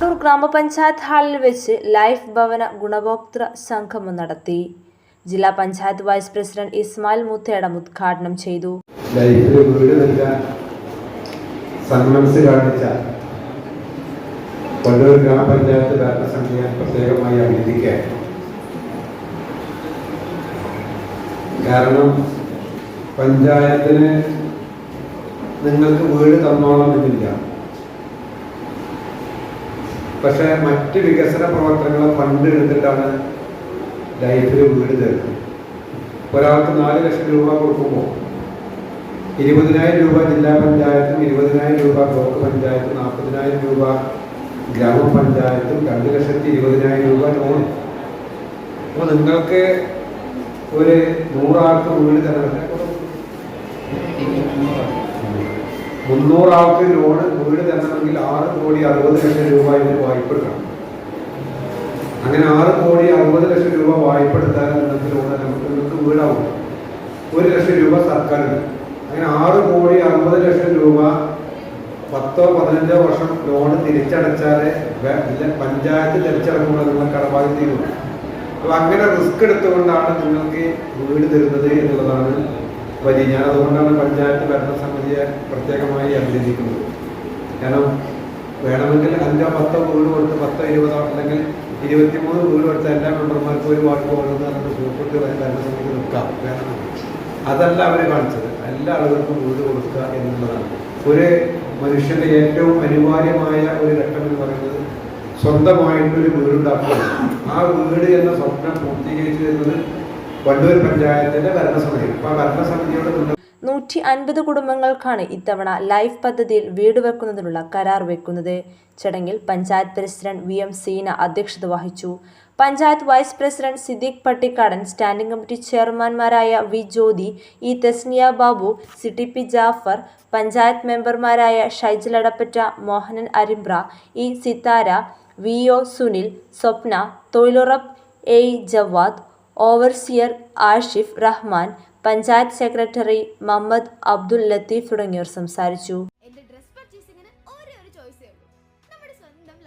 കണ്ണൂർ ഗ്രാമപഞ്ചായത്ത് ഹാളിൽ വെച്ച് ലൈഫ് ഭവന ഗുണഭോക്തൃ സംഗമം നടത്തി. ജില്ലാ പഞ്ചായത്ത് വൈസ് പ്രസിഡന്റ് ഇസ്മായിൽ മുത്തേടം ഉദ്ഘാടനം ചെയ്തു. കാണിച്ച ഗ്രാമപഞ്ചായത്ത് പ്രത്യേകമായി കാരണം പഞ്ചായത്തിന് നിങ്ങൾക്ക് വീട് തന്നോളം എന്നില്ല. പക്ഷെ മറ്റ് വികസന പ്രവർത്തനങ്ങളെ ഫണ്ട് എടുത്തിട്ടാണ് ലൈഫിൽ വീട് തരുന്നത് ഒരാൾക്ക് നാല് ലക്ഷം രൂപ കൊടുക്കുമ്പോൾ ഇരുപതിനായിരം രൂപ ജില്ലാ പഞ്ചായത്തും ഇരുപതിനായിരം രൂപ ബ്ലോക്ക് പഞ്ചായത്തും നാൽപ്പതിനായിരം രൂപ ഗ്രാമപഞ്ചായത്തും രണ്ട് ലക്ഷത്തി ഇരുപതിനായിരം രൂപ ലോൺ. അപ്പോൾ നിങ്ങൾക്ക് ഒരു നൂറാൾക്ക് വീട് തരണം. മുന്നൂറാൾക്ക് ലോൺ വീട് തരണമെങ്കിൽ ആറ് കോടി അറുപത് ലക്ഷം രൂപ ഇതിന് വായ്പ അങ്ങനെ ആറ് കോടി അറുപത് ലക്ഷം രൂപ വായ്പ എടുത്താൽ നിങ്ങൾക്ക് ലോൺ നമുക്ക് നിങ്ങൾക്ക് വീടാവും. ഒരു ലക്ഷം രൂപ സർക്കാരിന്. അങ്ങനെ ആറ് കോടി അറുപത് ലക്ഷം രൂപ പത്തോ പതിനഞ്ചോ വർഷം ലോൺ തിരിച്ചടച്ചാലേ പഞ്ചായത്ത് തിരിച്ചടക്കുമ്പോൾ നിങ്ങൾ കടബാധ്യത തീരും അങ്ങനെ റിസ്ക് എടുത്തുകൊണ്ടാണ് നിങ്ങൾക്ക് വീട് തരുന്നത് എന്നുള്ളതാണ് വലിയ ഞാൻ അതുകൊണ്ടാണ് പഞ്ചായത്ത് ഭരണസമിതിയെ പ്രത്യേകമായി അഭിനന്ദിക്കുന്നത്. കാരണം വേണമെങ്കിൽ അഞ്ചോ പത്തോ വീട് കൊടുത്ത് പത്തോ ഇരുപതോ അല്ലെങ്കിൽ ഇരുപത്തിമൂന്ന് വീട് കൊടുത്ത എല്ലാ മെമ്പർമാർക്കും ഒരു വാർഡ് പോകുന്നത് പറഞ്ഞിട്ട് സൂപ്പിട്ട് ഭരണസമിതി നിൽക്കാം. വേണമെങ്കിൽ അതല്ല അവരെ കാണിച്ചത്. എല്ലാ ആളുകൾക്കും വീട് കൊടുക്കുക എന്നുള്ളതാണ്. ഒരു മനുഷ്യന്റെ ഏറ്റവും അനിവാര്യമായ ഒരു ഘട്ടം എന്ന് പറയുന്നത് സ്വന്തമായിട്ടൊരു വീടുണ്ടാക്കുക. ആ വീട് എന്ന സ്വപ്നം പൂർത്തീകരിച്ചു തരുന്നത് ഭരണസമിതി. നൂറ്റി അൻപത് കുടുംബങ്ങൾക്കാണ് ഇത്തവണ ലൈഫ് പദ്ധതിയിൽ വീട് വെക്കുന്നതിനുള്ള കരാർ വെക്കുന്നത്. ചടങ്ങിൽ panchayat president V M Seena അധ്യക്ഷത വഹിച്ചു. Panchayat vice president Siddique Pattikkadan standing committee ചെയർമാൻമാരായ V Jyothi E Thesniya Babu C T P Jaffer panchayat മെമ്പർമാരായ Shaijal Adappatta Mohanan Arimbra E Sithara V O Sunil Swapna തൊഴിലുറപ്പ് A Jawad overseer Ashif Rahman panchayat secretary Muhammad Abdul Latheef തുടങ്ങിയവർ സംസാരിച്ചു.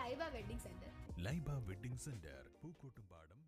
Laiba wedding centre. Laiba wedding centre Pookkottumpadam